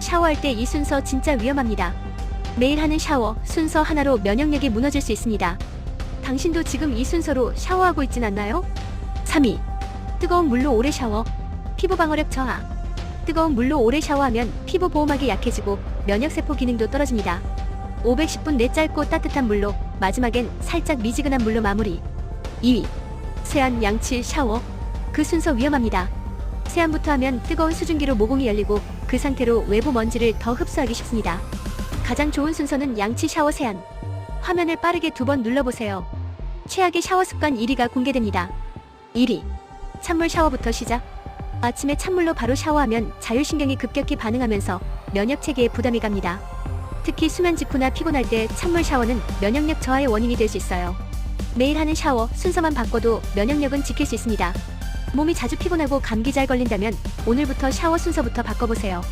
샤워할 때 이 순서 진짜 위험합니다. 매일 하는 샤워 순서 하나로 면역력이 무너질 수 있습니다. 당신도 지금 이 순서로 샤워하고 있진 않나요? 3위. 뜨거운 물로 오래 샤워. 피부 방어력 저하. 뜨거운 물로 오래 샤워하면 피부 보호막이 약해지고 면역세포 기능도 떨어집니다. 510분 내 짧고 따뜻한 물로 마지막엔 살짝 미지근한 물로 마무리. 2위. 세안 양치 샤워. 그 순서 위험합니다. 세안부터 하면 뜨거운 수증기로 모공이 열리고 그 상태로 외부 먼지를 더 흡수하기 쉽습니다. 가장 좋은 순서는 양치 샤워 세안. 화면을 빠르게 두 번 눌러보세요. 최악의 샤워 습관 1위가 공개됩니다. 1위. 찬물 샤워부터 시작. 아침에 찬물로 바로 샤워하면 자율신경이 급격히 반응하면서 면역 체계에 부담이 갑니다. 특히 수면 직후나 피곤할 때 찬물 샤워는 면역력 저하의 원인이 될 수 있어요. 매일 하는 샤워 순서만 바꿔도 면역력은 지킬 수 있습니다. 몸이 자주 피곤하고 감기 잘 걸린다면 오늘부터 샤워 순서부터 바꿔보세요.